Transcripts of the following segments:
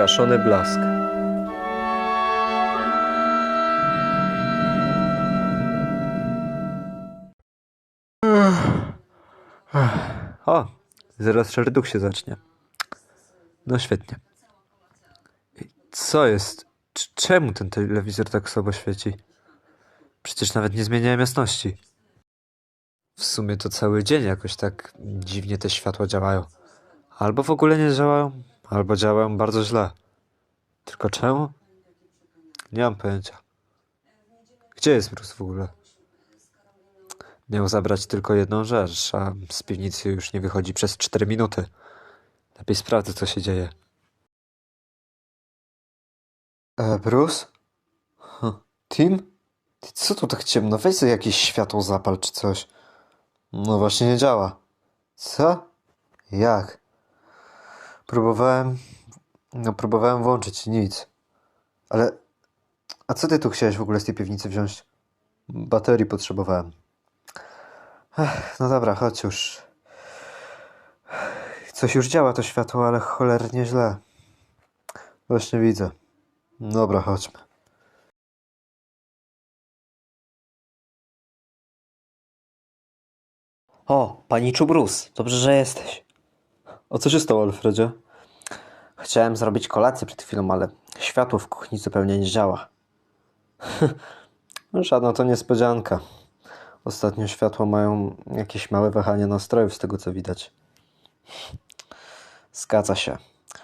Zgaszony blask. O, zaraz szerduk się zacznie. No świetnie. Co jest? Cz- Czemu ten telewizor tak słabo świeci? Przecież nawet nie zmieniałem jasności. W sumie to cały dzień jakoś tak dziwnie te światła działają. Albo w ogóle nie działają, albo działają bardzo źle. Tylko czemu? Nie mam pojęcia. Gdzie jest Bruce w ogóle? Miał zabrać tylko jedną rzecz, a z piwnicy już nie wychodzi przez 4 minuty. Lepiej sprawdzę, co się dzieje. E, Bruce? Huh. Tim? Ty co tu tak ciemno? Weź sobie jakieś światło zapal czy coś. No właśnie nie działa. Co? Jak? Próbowałem... No próbowałem włączyć, nic. Ale... A co ty tu chciałeś w ogóle z tej piwnicy wziąć? Baterii potrzebowałem. Ech, no dobra, chodź już. Coś już działa to światło, ale cholernie źle. Właśnie widzę. Dobra, chodźmy. O, paniczu Bruce, dobrze, że jesteś. A co się stało, Alfredzie? Chciałem zrobić kolację przed chwilą, ale światło w kuchni zupełnie nie działa. No, Żadna to niespodzianka. Ostatnio światła mają jakieś małe wahania nastrojów, z tego co widać. Zgadza się.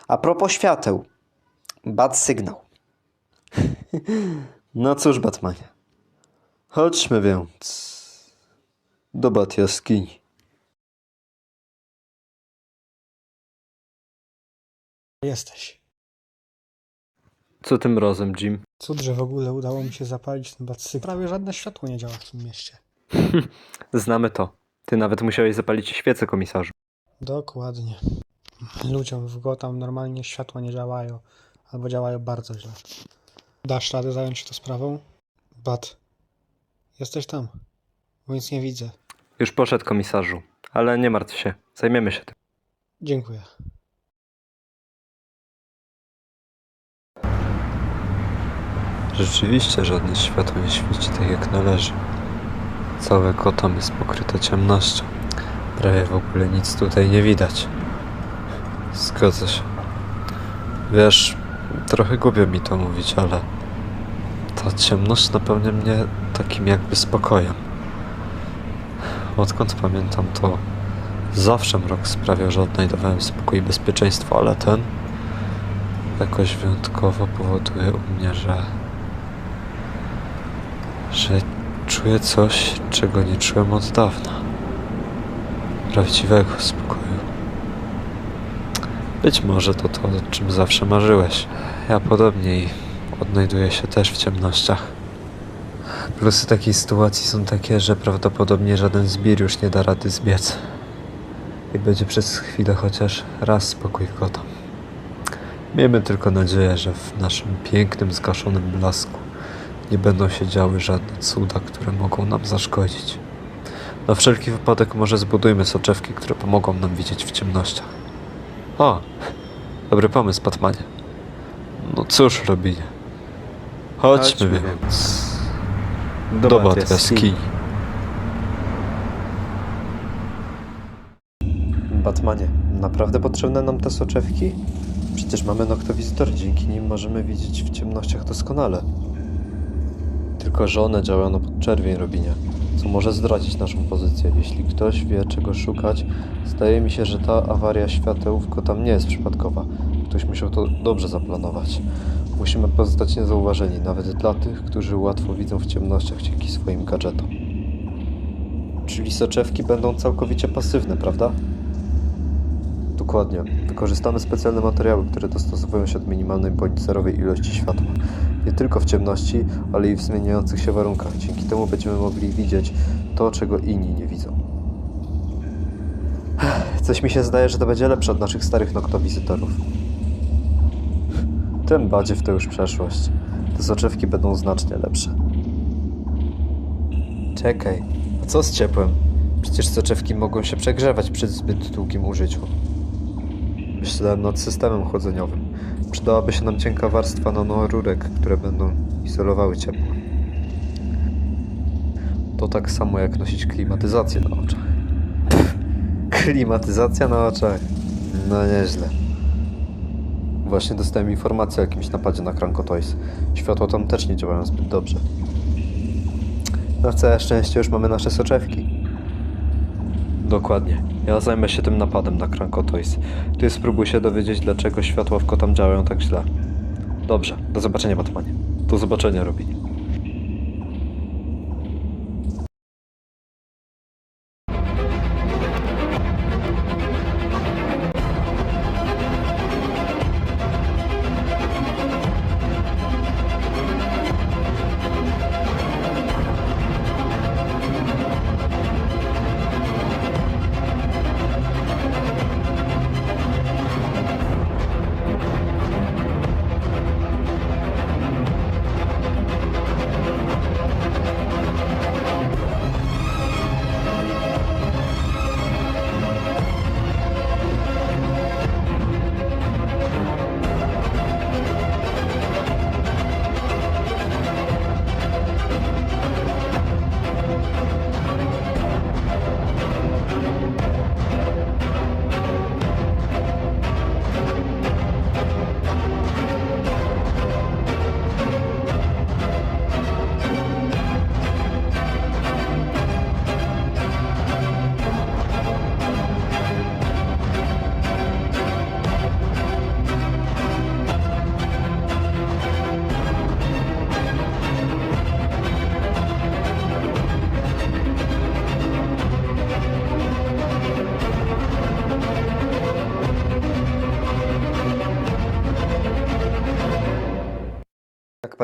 A propos świateł. Bad sygnał. No cóż, Batmanie. Chodźmy więc do Bat jaskini. Jesteś. Co tym razem, Jim? Cud, że w ogóle udało mi się zapalić ten bacy. Prawie żadne światło nie działa w tym mieście. Znamy to. Ty nawet musiałeś zapalić świecę, komisarzu. Dokładnie. Ludziom w Gotham normalnie światła nie działają. Albo działają bardzo źle. Dasz radę zająć się tą sprawą? Bat. Jesteś tam. Bo nic nie widzę. Już poszedł, komisarzu. Ale nie martw się. Zajmiemy się tym. Dziękuję. Rzeczywiście żadne światło nie świeci tak jak należy. Całe Gotham jest pokryte ciemnością. Prawie w ogóle nic tutaj nie widać. Zgadza się. Wiesz, trochę głupio mi to mówić, ale ta ciemność napełnia mnie takim jakby spokojem. Odkąd pamiętam to, zawsze mrok sprawiał, że odnajdowałem spokój i bezpieczeństwo, ale ten jakoś wyjątkowo powoduje u mnie, że że czuję coś, czego nie czułem od dawna. Prawdziwego spokoju. Być może to to, o czym zawsze marzyłeś. Ja podobnie odnajduję się też w ciemnościach. Plusy takiej sytuacji są takie, że prawdopodobnie żaden zbir już nie da rady zbiec. I będzie przez chwilę chociaż raz spokój w Gotham. Miejmy tylko nadzieję, że w naszym pięknym, zgaszonym blasku nie będą się działy żadne cuda, które mogą nam zaszkodzić. Na wszelki wypadek może zbudujmy soczewki, które pomogą nam widzieć w ciemnościach. O, dobry pomysł, Batmanie. No cóż, Robinie. Chodźmy, Chodźmy więc do, Bat jaskini. Batmanie, naprawdę potrzebne nam te soczewki? Przecież mamy noktowizytor, dzięki nim możemy widzieć w ciemnościach doskonale. Tylko, że one działają na podczerwień, Robinie, co może zdradzić naszą pozycję. Jeśli ktoś wie, czego szukać, zdaje mi się, że ta awaria światełko tam nie jest przypadkowa. Ktoś musiał to dobrze zaplanować. Musimy pozostać niezauważeni, nawet dla tych, którzy łatwo widzą w ciemnościach dzięki swoim gadżetom. Czyli soczewki będą całkowicie pasywne, prawda? Dokładnie. Wykorzystamy specjalne materiały, które dostosowują się do minimalnej bądź ilości światła. Nie tylko w ciemności, ale i w zmieniających się warunkach. Dzięki temu będziemy mogli widzieć to, czego inni nie widzą. Coś mi się zdaje, że to będzie lepsze od naszych starych noktowizytorów. Tym bardziej w to już przeszłość. Te soczewki będą znacznie lepsze. Czekaj, a co z ciepłem? Przecież soczewki mogą się przegrzewać przy zbyt długim użyciu. Myślałem nad systemem chłodzeniowym. Przydałaby się nam cienka warstwa nanorurek, które będą izolowały ciepło. To tak samo jak nosić klimatyzację na oczach. Klimatyzacja na oczach? No nieźle. Właśnie dostałem informację o jakimś napadzie na Cranko Toys. Światła tam też nie działają zbyt dobrze. Na całe szczęście już mamy nasze soczewki. Dokładnie. Ja zajmę się tym napadem na Cranko Toys. Ty spróbuj się dowiedzieć, dlaczego światła w tam działają tak źle. Dobrze, do zobaczenia, Batmanie. Do zobaczenia, Robin.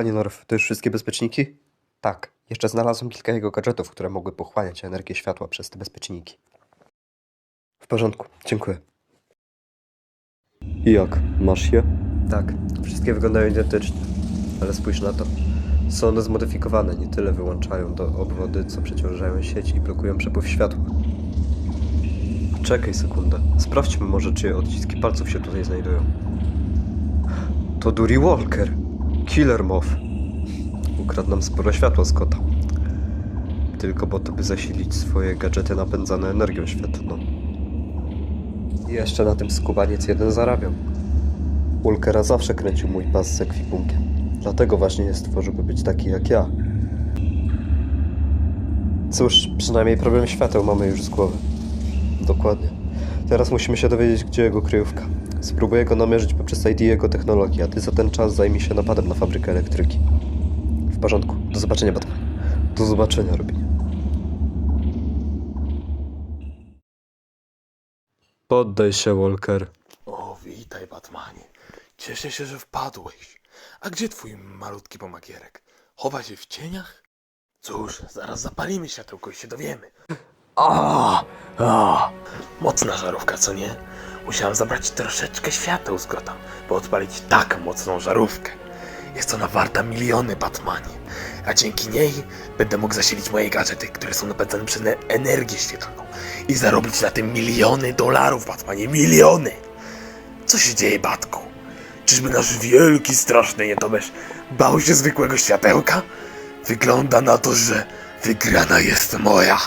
Panie Norf, to już wszystkie bezpieczniki? Tak, jeszcze znalazłem kilka jego gadżetów, które mogły pochłaniać energię światła przez te bezpieczniki. W porządku, dziękuję. I jak? Masz je? Tak, wszystkie wyglądają identycznie, ale spójrz na to. Są one zmodyfikowane, nie tyle wyłączają do obwody, co przeciążają sieć i blokują przepływ światła. Czekaj sekundę, sprawdźmy może, czy odciski palców się tutaj znajdują. To Duri Walker, Killer Moth. Ukradł nam sporo światła z kota. Tylko po to, by zasilić swoje gadżety napędzane energią świetlną. I jeszcze na tym skubaniec jeden zarabiał. Walkera zawsze kręcił mój pas z ekwipunkiem. Dlatego właśnie je stworzył, by być taki jak ja. Cóż, przynajmniej problem świateł mamy już z głowy. Dokładnie. Teraz musimy się dowiedzieć, gdzie jego kryjówka. Spróbuję go namierzyć poprzez ID jego technologii, a ty za ten czas zajmij się napadem na fabrykę elektryki. W porządku. Do zobaczenia, Batman. Do zobaczenia, Robin. Poddaj się, Walker. O, witaj, Batmanie. Cieszę się, że wpadłeś. A gdzie twój malutki pomagierek? Chowa się w cieniach? Cóż, zaraz zapalimy światełko i się dowiemy. O, o, mocna żarówka, co nie? Musiałem zabrać troszeczkę świateł z Gotham, by odpalić tak mocną żarówkę. Jest ona warta miliony, Batmanie. A dzięki niej będę mógł zasilić moje gadżety, które są napędzane przez e- energię świetlną. I zarobić na tym miliony dolarów, Batmanie, miliony! Co się dzieje, Batku? Czyżby nasz wielki, straszny nietoperz bał się zwykłego światełka? Wygląda na to, że wygrana jest moja.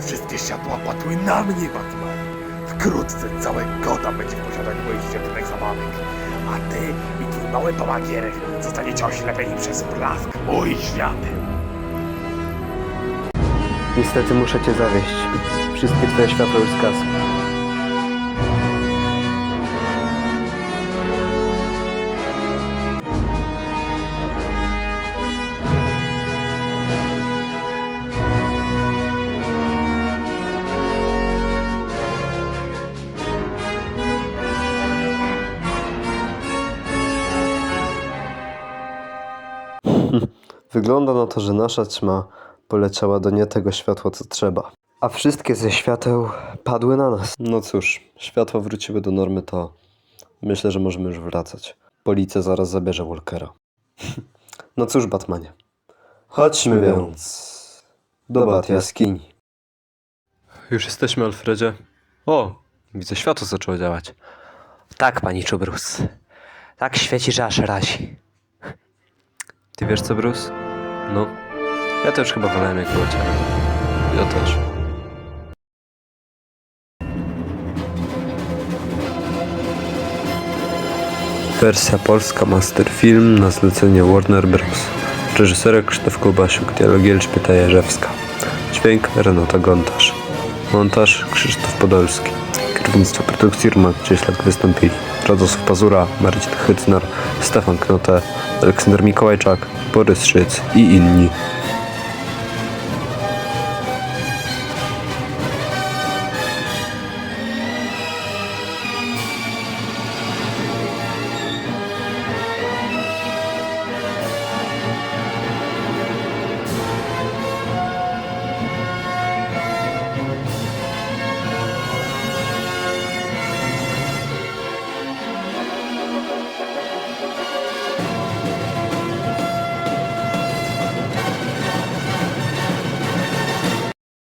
Wszystkie światła padły na mnie, Batman. Wkrótce całe Gotham będzie w posiadaniu moich świetlnych zabawek. A ty i twój mały pomagierek zostaniecie oślepieni przez blask moich świateł. Niestety muszę cię zawieść. Wszystkie twoje światła już zgasły. Wygląda na to, że nasza ćma poleciała do nie tego światła, co trzeba. A wszystkie ze świateł padły na nas. No cóż, światła wróciły do normy, to myślę, że możemy już wracać. Policja zaraz zabierze Walkera. No cóż, Batmanie. Chodźmy więc do Bat jaskini. Już jesteśmy, Alfredzie. O, widzę, światło zaczęło działać. Tak, pani Czubrus. Tak świeci, że aż razi. Ty wiesz co, Bruce? No, ja też chyba wolałem jak było. Ja też. Wersja polska Masterfilm na zlecenie Warner Bros. Reżyserek Krzysztof Kołbasiuk, dialogi Elżbieta Jerzewska. Dźwięk Renata Gontarz. Montaż Krzysztof Podolski. Kierownictwo produkcji Roman Cieślak wystąpili Radosław Pazura, Marcin Hytnar, Stefan Knote, Aleksander Mikołajczak, Borys Szyc i inni.